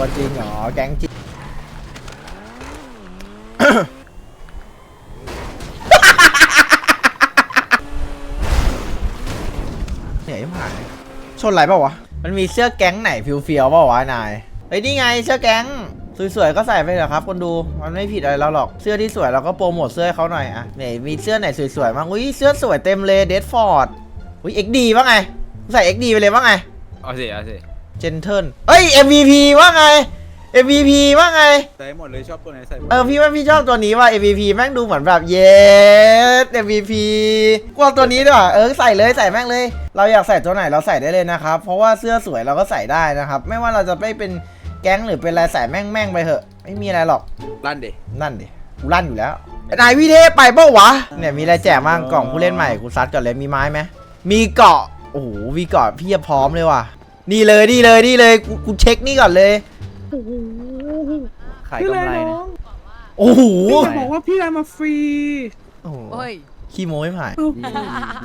ตัวจริงเหรอ แก๊งจริงเหนื่อยมากชนไรเปล่าวะ มันมีเสื้อแก๊งไหนฟิวเฟียวเปล่าวะนาย เฮ้ยนี่ไงเสื้อแก๊งสวยๆก็ใส่ไปเถอะครับคนดู มันไม่ผิดอะไรเราหรอก เสื้อที่สวยเราก็โปรโมทเสื้อให้เขาหน่อยอะไหนมีเสื้อไหนสวยๆบ้าง อุ้ยเสื้อสวยเต็มเลยเดดฟอร์ด อุ้ยเอ็กดีว่าไง ใส่เอ็กดีไปเลยว่าไง เอาสิเอาสิ เจนเทิลเอ้ย MVP ว่าไง MVP ว่าไง ใส่หมดเลยชอบตัวไหนใส่หมดเออพี่ว่าพี่ชอบตัวนี้ว่า MVP แม่งดูเหมือนแบบเยส MVP กลัวตัวนี้ดีกว่าเออใส่เลยใส่แม่งเลย เราอยากใส่ตัวไหนเราใส่ได้เลยนะครับ เพราะว่าเสื้อสวยเราก็ใส่ได้นะครับ ไม่ว่าเราจะไม่เป็นแก๊งหรือเป็นอะไรใส่แม่งแม่งไปเถอะ ไม่มีอะไรหรอก ลั่นดินั่นดิกูลั่นอยู่แล้วนายวิเทพไปเปล่าวะเนี่ยมีอะไรแจกบ้างกล่องผู้เล่นใหม่กูซัดก่อนเลยมีไม้ไหมมีเกาะโอ้โหมีเกาะพี่จะพร้อมเลยว่ะ นี่เลยนี่เลยนี่เลยกูกูเช็คนี่ก่อนเลยขายกำไรนะโอ้โหพี่จะบอกว่าพี่ได้มาฟรี โอ้โหโอ้ย ขี้โม้ไม่ผ่านเอา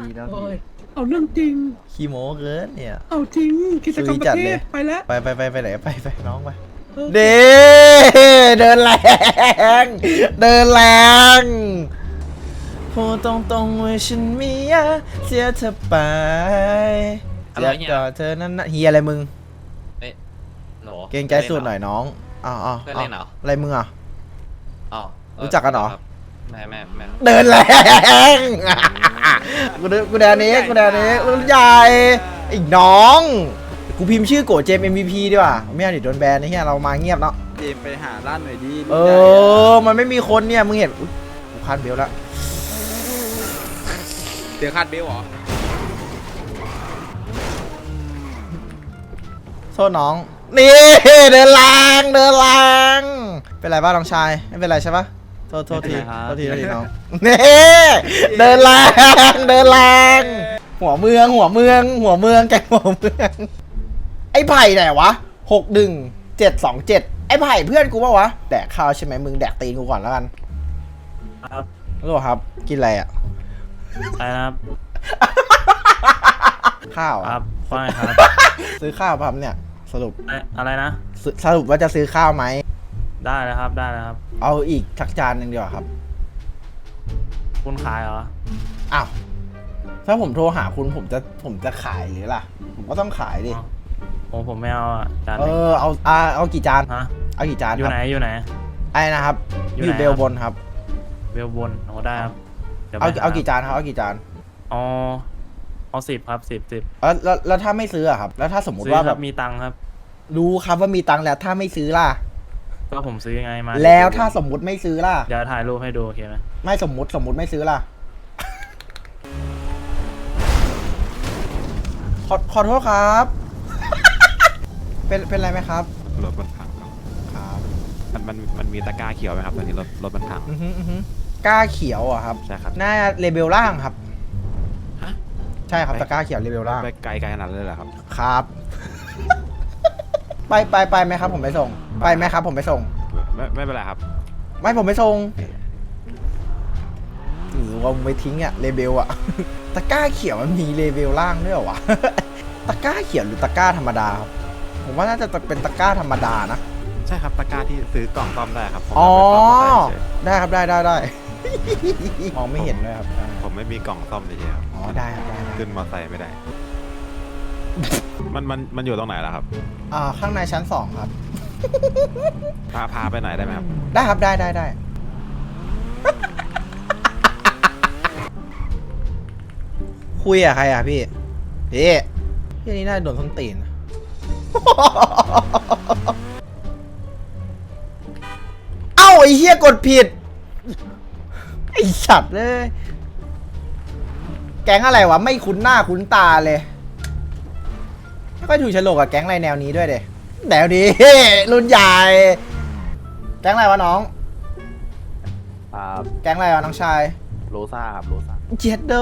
ดีแล้วโอ้ยเอาเรื่องจริง ขี้โม้เกินเนี่ย เอาจริงกิจกรรมซุยปจัดระเทเลยศไปแล้วไปไปไปไปไหนไปไปน้องไปเออเด้เดินแรง เดินแรงพูดตรงๆว่าฉันไม่อยากเสียเธอไป อะเสีไรยเนี่ย ก่อนเธอนั้นนะเฮียอะไรมึงโหนเกรงใจสุดหน่อยน้องอ้าวอ้าวเพื่อนเล่นเหรออะไรมึงอะ อ๋อเออรู้จักกันเหรอ คบแม่แม่แม่ เดินแรงกูเดินกูเดินนี้กูเดินนี้รุ่นใหญ่ไอ้น้อง กูพิมพ์ชื่อโกเจม MVP ดีกว่า ไม่เอาดิโดนแบนไอ้เหี้ยเรามาเงียบเนาะ เจมไปหาลั่นหน่อยดีเออ มันไม่มีคนเนี่ย มึงเห็นอุ๊ยกูคาดเบลแล้วเดี๋ยวคาดเบลเหรอ โทษน้อง นี่เดินแรงเดินแรงเป็นไรบ้างน้องชาย ไม่เป็นไรใช่ปะโทษโทษทีโทษทีโทษทีน้องนี่เดินแรงเดินแรงหัวเมืองหัวเมือง หัวเมืองแกงหัวเมืองไอ้ไผ่ไหนวะหกหนึ่งเจ็ดสองเจ็ดไอ้ไผ่เพื่อนกูปะวะแดกข้าวใช่ไหมมึงแดกตีนกูก่อนแล้วกันครับรู้ปะครับกินอะไรอะอะไรนะครับข้าวคอะรับว่าไงครับ ซื้อข้าวป่ะครับเนี่ย สรุปอะไรอะไรนะ สสรุปว่าจะซื้อข้าวไหม ได้แล้วครับ ได้แล้วครับ เอาอีกสักจานหนึ่งดีกว่าครับ คุณขายเหรอ อ้าว ถ้าผมโทรหาคุณผมจะผมจะขายหรือล่ะ ผมก็ต้องขายดิ อ๋อ ผมผมไม่เอาอะจานเอนี้อเอาอ่าเอากี่จาน ฮะ เอากี่จานอยู่ครับไหน อยู่ไหน ไอ้นะครับ ออยู่ยู่ไหน เบลบนครับ เวลบนโอ้ได้ครับดี๋ยวเอาไปหเอากี่จานครับ เอากี่จานเอา เอาสิบครับสิบสิบแล้วแล้วแล้วถ้าไม่ซื้ออะครับ แล้วถ้าสมมุติซื้อว่าคแบรับบมีตังค์ครับ รู้ครับว่ามีตังค์แล้วถ้าไม่ซื้อล่ะ ก็ผมซื้อไงมาแล้วถ้าสมมุติไม่ซื้อล่ะ เดี๋ยวถ่ายรูปให้ดูโอเคไหมไม่สมมุติสมมุติไม่ซื้อล่ะ ขอขอโทษครับ เป็นเป็นไรไหมครับ รถมันพังครับครับมันมันมันมีตะกร้าเขียวไหมครับตอนนี้รถรถมันพัง อือฮึอือฮึกล้าเขียวอะครับ ใช่ครับ หน้าเลเบลล่างครับฮะ ใช่ครับตะกร้าเขียวเลเบลล่างไปไกลไกลขนาดนั้นเลยเหรอครับ ครับ ไปไปไปไหมครับ ผมไปส่ง ไปไหมครับ ผมไปส่ง ไม่ไม่เป็นไรครับ ไม่ผมไปส่งหรือว่ามึงไปทิ้งอะเลเบลอะตะกร้าเขียวมันมีเลเบลล่างด้วยเหรอวะตะกร้าเขียวหรือตะกร้าธรรมดาครับผมว่าน่าจะเป็นตะกร้าธรรมดานะใช่ครับตะกร้าที่ซื้อกล่องซ่อมได้ครับผมอ๋อเอาไปซ่อมมอเตอร์ไซค์เฉยได้ครับได้ได้ได้มองไม่เห็นเลยครับผม ไม่มีกล่องซ่อมเลยครับอ๋อได้ครับได้ได้ขึ้นมอเตอร์ไซค์ไม่ได้ มันมันมันอยู่ตรงไหนล่ะครับ อ่าข้างในชั้นสองครับ พาพาไปไหนอยได้ไหมครับได้ครับได้ได้ได้คุยอะใครอะพี่พี่พี่นี่น่าจะโดนส้นตีน เอ้าไอ้เฮียกดผิด ไอ้สัตว์เลย แก๊งอะไรวะไม่คุ้นหน้าคุ้นตาเลยไม่ค่อยถูกโฉลกกับแก๊งอะไรแนวนี้ด้วยเดแนวนี้ รุ่นใหญ่ แก๊งอะไรวะน้อง ครับแก๊งอะไรวะน้องชายโรซ่าครับโรซ่าเจ็ดโด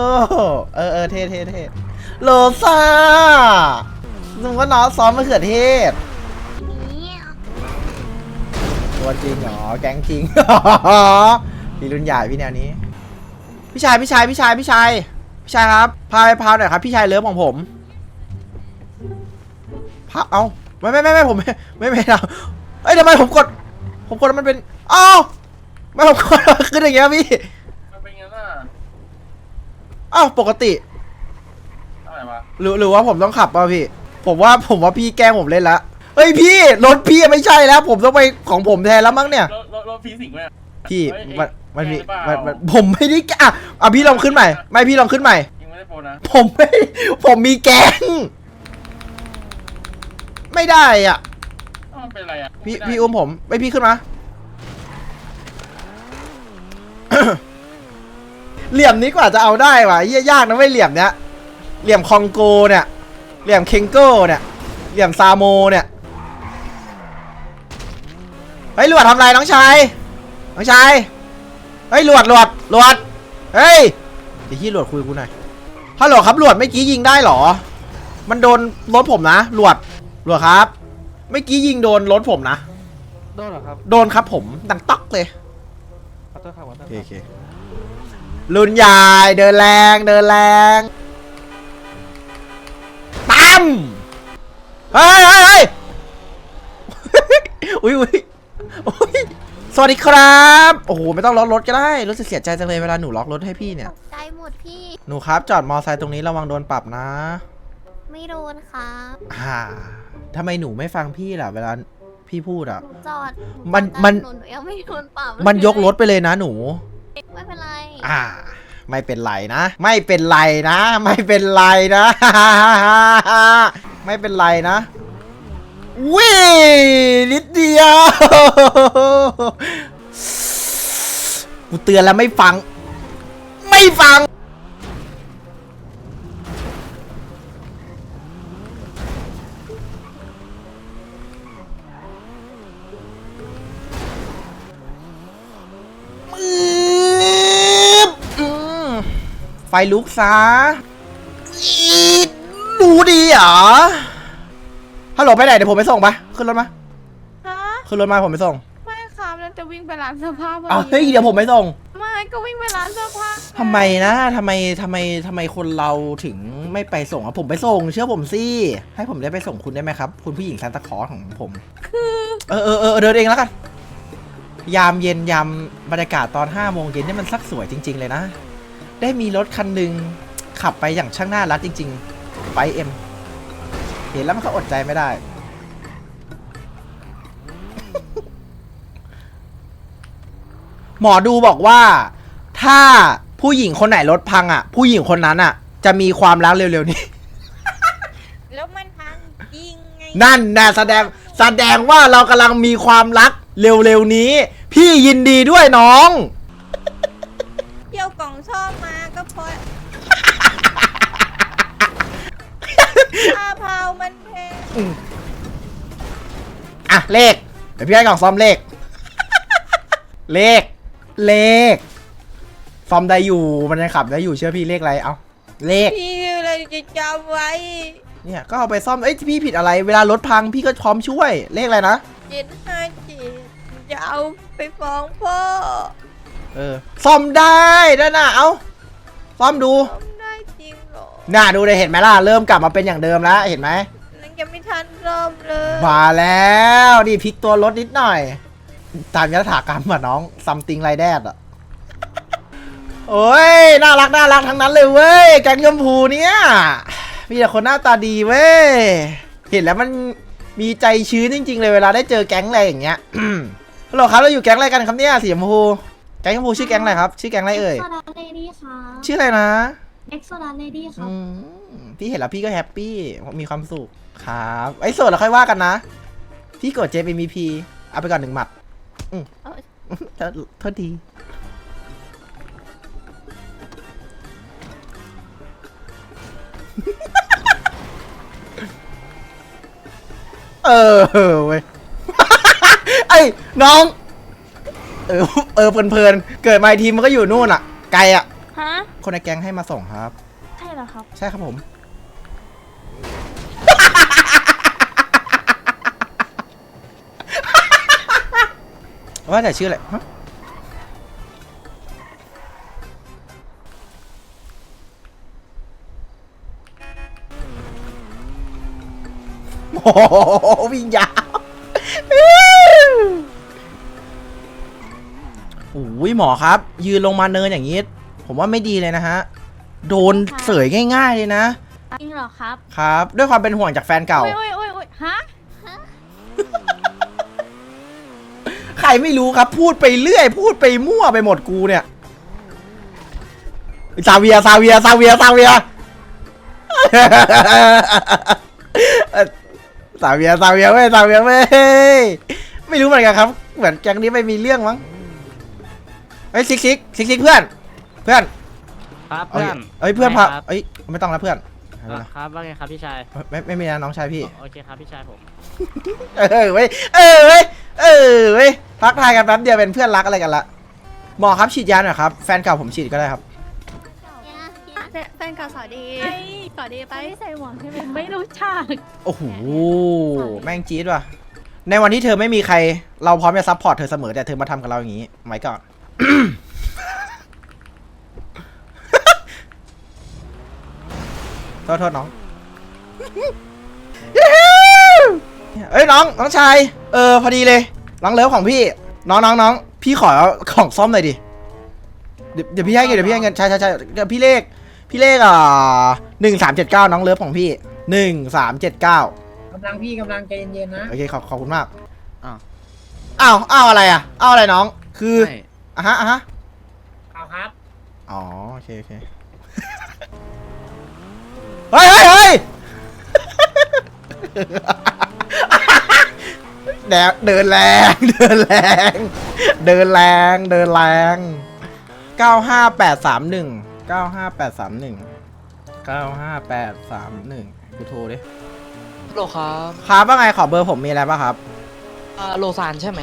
เออเออเท่เท่เท่โลซาลุงก็น้องซ้อมมะเขือเทศ ตัวจริงเหรอแก๊งจริง พี่รุ่นใหญ่พี่แนวนี้ พี่ชายพี่ชายพี่ชายพี่ชาย พี่ชายครับ พาไปพาวหน่อยครับ พี่ชายเลิฟของผมพาเอาไม่ไม่ไม่ไม่ผมไม่ไม่ไม่เอาเอ้ยทำไมผมกด ผมกดแล้วมันเป็นอ้าวไม่ผมกดแล้วขึ้นอย่างเงี้ยพี่มันเป็นไงล่ะอ้าวปกติอะไรวะหรือหรือว่าผมต้องขับป่ะพี่ ผมว่าผมว่าพี่แกล้งผมเล่นละเฮ้ยพี่รถพี่ไม่ใช่แล้ว ผมต้องไปของผมแทนแล้วมั้งเนี่ยรถรถรถฟีสิงไหม พี่เฮ้ยมันมันมีแกล้งหรือเปล่ามันมันผมไม่ได้แกล้งอะอะพี่ลองขึ้นใหม่ ไม่พี่ลองขึ้นใหม่ ยังไม่ได้โปรนะผมไม่ ผมมีแกง ไม่ได้อะ อ้าวมันเป็นอะไรอะพี่พี่อุ้มผมไม่พี่ขึ้นมา เหลี่ยมนี้กว่าจะเอาได้ว่ะเหี้ยยากนะไม่เหลี่ยมเนี้ย เหลี่ยมคองโกเนี่ย เหลี่ยมเคงโก้เนี่ย เหลี่ยมซาโมเนี่ย เฮ้ยหลวดทำไรน้องชาย น้องชายเฮ้ยหลวดหลวดหลวดเฮ้ยเดี๋ยวที่หลวดคุยกับกูหน่อยฮัลโหลครับหลวดเมื่อกี้ยิงได้เหรอ มันโดนรถผมนะหลวดหลวดครับเมื่อกี้ยิงโดนรถผมนะโดนเหรอครับโดนครับผมดังต๊อกเลยขอโทษครับขอโทษโอเคโอเครุ่นใหญ่เดินแรงเดินแรงตั้มเฮ้ยเฮ้ยเฮ้ยอุ้ยอุ้ยอุ๊ย สวัสดีครับ โอ้โห ไม่ต้องล็อกรถก็ได้ รู้สึกเสียใจจังเลยเวลาหนูล็อกรถให้พี่เนี่ย ตกใจหมดพี่ หนูครับ จอดมอไซค์ตรงนี้ระวังโดนปรับนะไม่โดนครับอ่าทำไมหนูไม่ฟังพี่ล่ะ เวลาพี่พูดอะ หนูจอดหมันจอดมันหนูหนูยังไม่โดนปรับเลมันยกรถไปเลยนะหนู ไม่เป็นไร อ่า ไม่เป็นไรนะ ไม่เป็นไรนะ ไม่เป็นไรนะ ไม่เป็นไรนะ วินิดเดียว กูเตือนแล้วไม่ฟัง ไม่ฟัง ไฟลุกซะดรู้ดีเหรอ ฮัลโหลไปไหนเดี๋ยวผมไปส่งไปขึ้นรถมาฮะขึ้นรถมาผมไปส่งไม่ครับแล้วจะวิ่งไปร้านเสื้อผ้าพอเอาดีเฮ้ยเดี๋ยวผมไปส่งไม่ก็วิ่งไปร้านเสื้อผ้าทำไมนะทำไมทำไมทำไมคนเราถึงไม่ไปส่งอะผมไปส่ง เชื่อผมสิให้ผมได้ไปส่งคุณได้ไหมครับ คุณผู้หญิงซานตาคลอสของผมเออเออเออเดินเองแล้วกัน ยามเย็นยามบรรยากาศตอน5้าโมงเย็นนี่มันสักสวยจริง ๆ เลยนะ ได้มีรถคันหนึ่งขับไปอย่างช่างหน้ารัดจริง ๆ ไปเอ็ม เห็นแล้วมันก็อดใจไม่ได้ หมอดูบอกว่า ถ้าผู้หญิงคนไหนรถพังอะ ผู้หญิงคนนั้นอะ จะมีความรักเร็วๆนี้ แล้วมันพังจริงไงนั่นนะแสดงแสดงว่าเรากำลังมีความรักเร็วๆนี้ พี่ยินดีด้วยน้อง เที่ยวกล่องซ่อมมาก็เพราะ ค่าเผามันแพงอะเลขเดี๋ยวพี่ให้กล่องซ่อมเลข เลข เลขซ่อมได้อยู่ มันยังขับได้อยู่เชื่อพี่เลขอะไร เอาเลข พี่เลยจะจำไว้เนี่ยก็เอาไปซ่อม เอ้ยพี่ผิดอะไร เวลารถพังพี่ก็พร้อมช่วย เลขอะไรนะ เจ็ดห้าเจ็ดจะเอาไปฟ้องพ่อเออ ซ่อมได้ด้านหน้าเอาซ่อมดู ทำ น่าดูเลยเห็นไหมล่ะ เริ่มกลับมาเป็นอย่างเดิมแล้วเห็นไหมนังยังไม่ทันเริ่มเลยมาแล้วนี่พลิกตัวรถนิดหน่อย ตามยถากรรมอะน้องซัมติงไรแดดอะโอ้ยน่ารักน่ารักทั้งนั้นเลยเว้ยแกงยมพูเนี่ยมีแต่คนหน้าตาดีเว้ยเห็นแล้วมันมีใจชื้นจริง ๆ เลยเวลาได้เจอแก๊งอะไรอย่างเงี้ยฮัลโหลครับเราอยู่แก๊งอะไรกันครับเนี่ยสีชมพูแก๊งชมพูชื่อแก๊งอะไรครับ ชื่อแก๊งอะไรเอ่ยโซดาเลดี้ค่ะชื่ออะไรนะ เอ็กโซดาเลดี้ค่ะอืมพี่เห็นแล้วพี่ก็แฮปปี้มีความสุขครับไอ้โสดเราค่อยว่ากันนะ พี่กดเจเป็น MVP เอาไปก่อนหนึ่งหมัดอืมเอ้ย โทษโทษทีเออเว้ย ไอ้ น้อง เออเออเพลินๆเกิดมาอีกทีมันก็อยู่นู่นอะ ไกลอะ ฮะ คนในแก๊งให้มาส่งครับ ใช่เหรอครับ ใช่ครับผม ว่าแต่ชื่ออะไรฮะโอ้โหวิ่งยาวโอ้ยหมอครับ ยืนลงมาเนินอย่างนี้ ผมว่าไม่ดีเลยนะฮะ โดนเสยง่าย ๆเลยนะ จริงเหรอครับครับ ด้วยความเป็นห่วงจากแฟนเก่า โอ้ยโอ้ยโอ้ยฮะใครไม่รู้ครับ พูดไปเรื่อย พูดไปมั่วไปหมดกูเนี่ยซาเวียซาเวียซาเวียซาเวียเอ่อซาเวียซาเวียเว้ยซาเวียเว้ยไม่รู้เหมือนกันครับ เหมือนแก๊งนี้ไม่มีเรื่องมั้งเฮ้ยซิกซิกซิกซิกเพื่อน เพื่อนครับเอ้ยเพื่อนเอ้ยเพื่อนพาครับเอ้ยไม่ต้องแล้วเพื่อนไม่เป็นไรครับว่าไงครับพี่ชายไม่ไม่มีนะน้องชายพี่โอเคครับพี่ชายผมเออเว้ยเออเว้ยเออเว้ยทักทายกันแป๊บเดียวเป็นเพื่อนรักอะไรกันละหมอครับฉีดยาหน่อยครับแฟนเก่าผมฉีดก็ได้ครับเนี่ยแฟนเก่าสวัสดีสวัสดีไปไม่ใส่หมวกใช่ไหมคะไม่รู้จักโอ้โหแม่งจี๊ดว่ะในวันที่เธอไม่มีใคร เราพร้อมจะซัพพอร์ตเธอเสมอแต่เธอมาทำกับเราอย่างนี้ไหมก่อน โทษโทษน้องเอ้ยน้องน้องชาย เออพอดีเลยน้องเลิฟของพี่ น้องน้องน้องพี่ขอของซ่อมหน่อยดิ เดี๋ยวเดี๋ยวพี่ให้เงินเดี๋ยวพี่ให้เงินใช่ใช่ใช่เดี๋ยวพี่เลข พี่เลขอ่าหนึ่งสามเจ็ดเก้าน้องเลิฟของพี่หนึ่งสามเจ็ดเก้ากำลังพี่กำลังใจเย็นๆนะโอเคขอบขอบคุณมากอ้าวอ้าวอ้าวอะไรอะอ้าวอะไรน้อง คืออะฮะอะฮะเอาครับ อ๋อโอเคโอเค เฮ้ยเฮ้ยเฮ้ยแดกเดินแรง เดินแรง เดินแรง เดินแรงเก้าห้าแปดสามหนึ่งเก้าห้าแปดสามหนึ่งเก้าห้าแปดสามหนึ่งกูโทรดิโลครับครับว่าไงขอเบอร์ผมมีอะไรป่ะครับอ่าโลซานใช่ไหม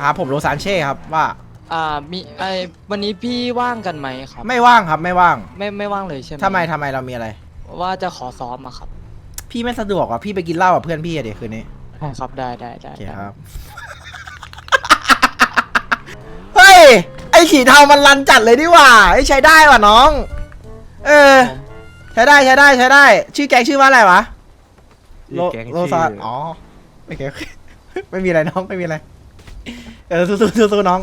ครับผมโรซานเช่ครับว่าอ่ามีไอวันนี้พี่ว่างกันไหมครับ ไม่ว่างครับไม่ว่าง ไม่ไม่ว่างเลยใช่ไหมทำไมทำไมเรามีอะไร ว่าจะขอซ้อมอะครับพี่ไม่สะดวกอะพี่ไปกินเหล้ากับเพื่อนพี่อะเดี๋ยวคืนนี้ครับได้ได้ได้โอเคครับ เฮ้ย ไอขีเทามันรันจัดเลยดีหว่าไอยใช้ได้ว่ะน้อง เออ ใช้ได้ใช้ได้ใช้ได้ ชื่อแก๊งชื่อว่าอะไรวะโลแก๊งโลชื่อซานอ๋อโอเคโอเคไม่มีอะไรน้องไม่มีอะไร เออสู้ๆสู้ๆน้อง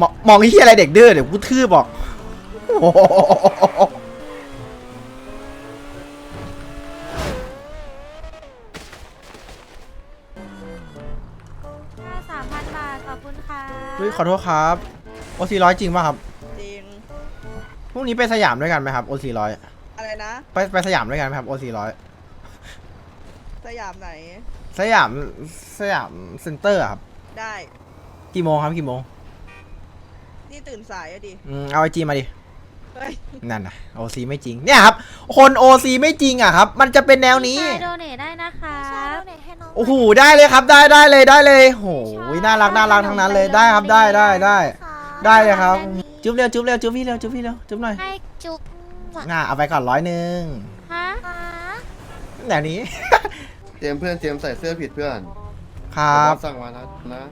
มองมองไอ้ที่อะไรเด็กดื้อเดี๋ยวกูทื่อบอกโอ้โห ฮ้ยขอโทษครับโอซีร้อยจริงป่ะครับจริงพรุ่งนี้ไปสยามด้วยกันไหมครับโอซีร้อยอะไรนะไปไปสยามด้วยกันไหมครับโอซีร้อยสยามไหน สยามสยามเซ็นเตอร์อะครับ ได้กี่โมงครับกี่โมงนี่ตื่นสายอะดิอืมเอาไอจีมาดิเฮ้ย นั่นนะโอซีไม่จริงเนี่ยครับ คนโอซีไม่จริงอะครับ มันจะเป็นแนวนี้ พี่ชายโดเนทได้นะคะใช่แล้วเนี่ยให้น้องโอ้โหได้เลยครับ ได้ได้เลยได้เลยโอ้โหน่ารักน่ารักทั้งนั้นเลยได้ครับได้ได้ ได้ได้เลยครับ จุ๊บเร็วจุ๊บเร็วจุ๊บพี่เร็วจุ๊บพี่เร็วจุ๊บหน่อยให้จุ๊บง่าเอาไปก่อนร้อยหนึ่งฮะแนวนี้เตรียมเพื่อนเตรียมใส่เสื้อผิดเพื่อนครับผมสั่งมานะนะ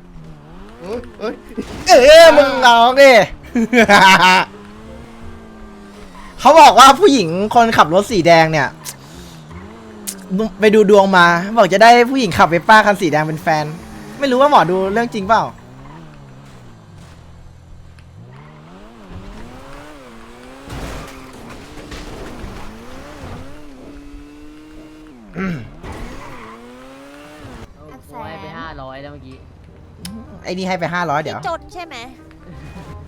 เอ้ยเอ้ยเออมึงน้องดิ เขาบอกว่าผู้หญิงคนขับรถสีแดงเนี่ย ไปดูดวงมา บอกจะได้ผู้หญิงขับเวสป้าคันสีแดงเป็นแฟน ไม่รู้ว่าหมอดูเรื่องจริงเปล่าแสนไปห้าร้อยแล้วเมื่อกี้ ไอ้นี่ให้ไปห้าร้อยเดี๋ยว จนใช่ไหม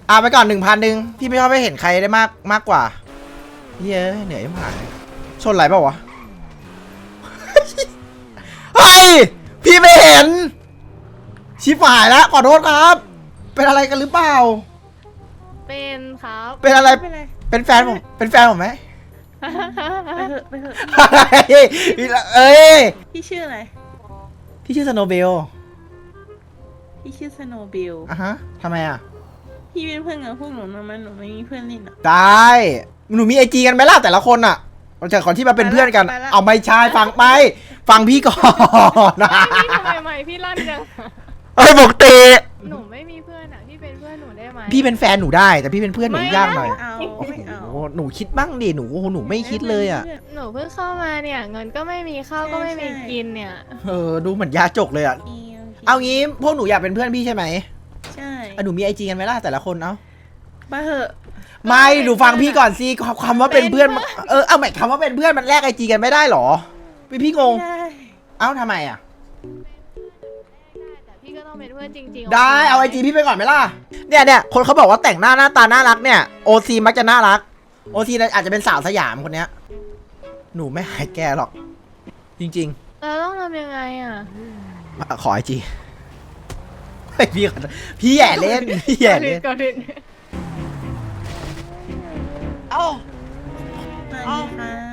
อ่าไปก่อนหนึ่งพันหนึ่งพี่ไม่ชอบไปเห็นใครได้มากมากกว่า เย้ยเหนื่อยมากชนไหลเปล่าวะ เฮ้ย พี่ไม่เห็น ชิบหายแล้วขอโทษครับ เป็นอะไรกันหรือเปล่า เป็นครับ เป็นอะไร ไม่เป็นไร เป็นแฟนผม เป็นแฟนผมไหมไปเถอะไปเถอะเฮ้ยเอ้ย พี่ชื่ออะไร พี่ชื่อสโนเบลพี่ชื่อสโนว์บิลอะฮะทำไมอะ พี่เป็นเพื่อนกับพวกหนูทำไมหนูไม่มีเพื่อนเล่นอะ ได้ หนูมีไอจีกันไหมล่ะแต่ละคนอะเราจะก่อนที่มาเป็นเพื่อนกัน ไปละ เอาไม่ใช่ฟังไป ฟังพี่ก่อนนะพี่ทำไมใหม่พี่ลั่นจัง เอ้ยปกติหนูไม่มีเพื่อนอะ พี่เป็นเพื่อนหนูได้ไหมพี่เป็นแฟนหนูได้ แต่พี่เป็นเพื่อนหนูยากหน่อยเอาไม่เอาโอ้โหหนูคิดบ้างดิหนูโอ้โหหนูไม่คิดเลยอะหนูเพิ่งเข้ามาเนี่ย เงินก็ไม่มีข้าวก็ไม่มีกินเนี่ย เออดูเหมือนยาจกเลยอะโอเคเอางี้พวกหนูอยากเป็นเพื่อนพี่ใช่ไหมใช่อะหนูมีไอจีกันไหมล่ะแต่ละคนเอ้า มาเหอะ ไม่หนูฟังพี่ก่อนสิความความว่าเป็นเพื่อนมันเออเอาหมายคำว่าเป็นเพื่อนมันแลกไอจีกันไม่ได้หรอพี่พี่งงไม่ได้เอ้าทำไมอะ แต่พี่ก็ต้องเป็นเพื่อนจริงๆได้เอาไอจีพี่ไปก่อนไหมล่ะ เนี่ยเนี่ยคนเขาบอกว่าแต่งหน้าหน้าตาน่ารักเนี่ยโอซีมักจะน่ารักโอซีอาจจะเป็นสาวสยามคนเนี้ย หนูไม่หายแกหรอก จริงเราต้องทำยังไงอะๆอะขอไอจีพี่ขอพี่แย่เล่นพี่แย่เล่นก็ดิ เอ้า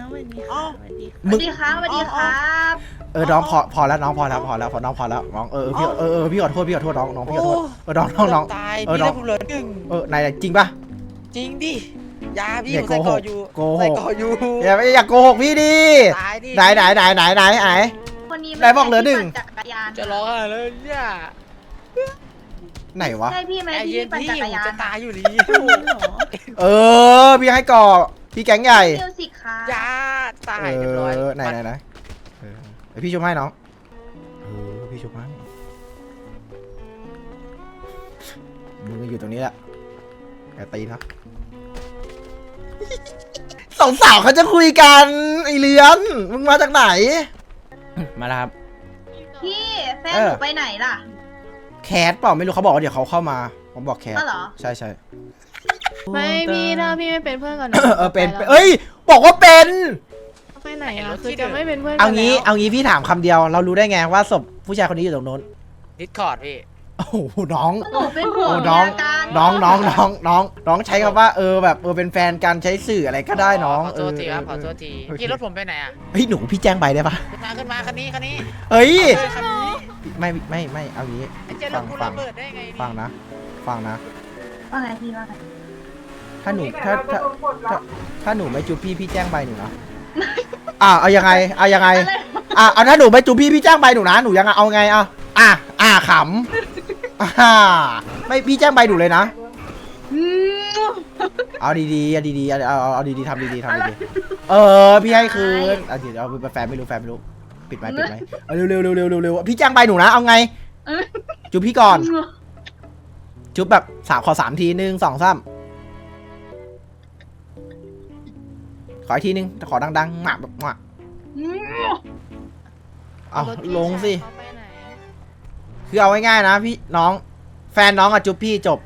สวัสดีค่ะสวัสดีค่ะสวัสดีค่ะมึงครับสวัสดีครับเออน้องพอพอแล้วน้องพอแล้วพอแล้วพอน้องพอแล้วน้องเออเออพี่เออเออพี่ขอโทษพี่ขอโทษน้องน้องพี่ขอโทษเออน้องน้องน้อง ตายเออพี่น้อได้งผู้เหลือหนึ่งเออนายจริงปะ จริงดิยาพี่อย่าผมใส่โกหก่อกอยู่โกหก ใส่ก่ออยู่อย่าอย่าโกหกพี่ดิตายดิไหนไหนไหนไหนไหนไหน วันนี้ไหนบอกเหลือหนึ่ง จักรยานจะร้องอะไรเลยเนี่ย ไหนวะ ใช่พี่ไหมไอที่เย็นปั่นพี่จักผรมยานจะตายอยู่ดีจริงเหรอเออ พี่ให้ก่อพี่แก๊งใหญ่ มิวสิกค่ะยาตายเอเรียบร้อยอไหนไหนไหนเออเดี๋ยวพี่ชุบให้น้องเออพี่ชุบให้มึงก็อยู่ตรงนี้แหละแกตีนะสองสาวเขาจะคุยกันไอเลือนมึงมาจากไหน มาแล้วครับ พี่แฟนเอหอนูไปไหนล่ะ แคสเปล่าไม่รู้เขาบอกว่าเดี๋ยวเขาเข้ามา ผมบอกแคสอ๋อเหรอ ใช่ใช่ไม่พี่ถ้าพี่ไม่เป็นเพื่อนกันหนูเออเออเป็นไปแล้วเอ้ย บอกว่าเป็น ไปไหนอะคือจะไม่เป็นเพื่อนกันเอางี้แล้วเอางี้พี่ถามคำเดียวเรารู้ได้ไงว่าศพผู้ชายคนนี้อยู่ตรงโน้นดิสคอร์ดพี่ โอ้โหน้อง หนูเป็นผัวโอ้เมีน้องยกันน้องน้องน้องน้องน้องใช้คำว่าเออแบบเออเป็นแฟนกันใช้สื่ออะไรก็ได้น้องขอโทษทีครับขอโทษทีเออพี่รถผมไปไหนอะ เฮ้ยหนูพี่แจ้งใบได้ปะขึ้นมาขึ้นมาคันนี้คันนี้เฮ้ย เออคันนี้ ไม่ไม่ไม่เอางี้ไอ้เจ๊รฟัถงกูฟัระงเบิดได้ไงนี่ฟังนะ ฟังนะ ว่าไงพี่ว่าไงถ้าหนูถ้าถ้าถ้าถ้าหนูไม่จูบพี่พี่แจ้งใบหนูนะอ่าเอายังไงเอายังไงอะเอาถ้าหนูไม่จูบพี่พี่แจ้งใบหนูนะหนูยังไงเอาไงอะอะอะขำอ่าไม่พี่แจ้งใบหนูเลยนะเอาดีๆเอาดีๆเอาเอาเอาดีๆทำดีๆทำดีๆเออพี่ให้คืนอะเดี๋ยวเอาแฟนไม่รู้แฟนไม่รู้ ปิดไหมปิดไหมเอาเร็วเร็วเร็วเร็วเร็วเร็วพี่แจ้งใบหนูนะเอาไงจุบพี่ก่อน จุบแบบสามขอสามทีหนึ่งสองสามขออีกทีนึงแต่ขอดังๆหมักแบบหมักเอารถพี่ลงสิชายเขาไปไหนคือเอาง่ายๆนะพี่น้อง แฟนน้องอะจุบพี่จบ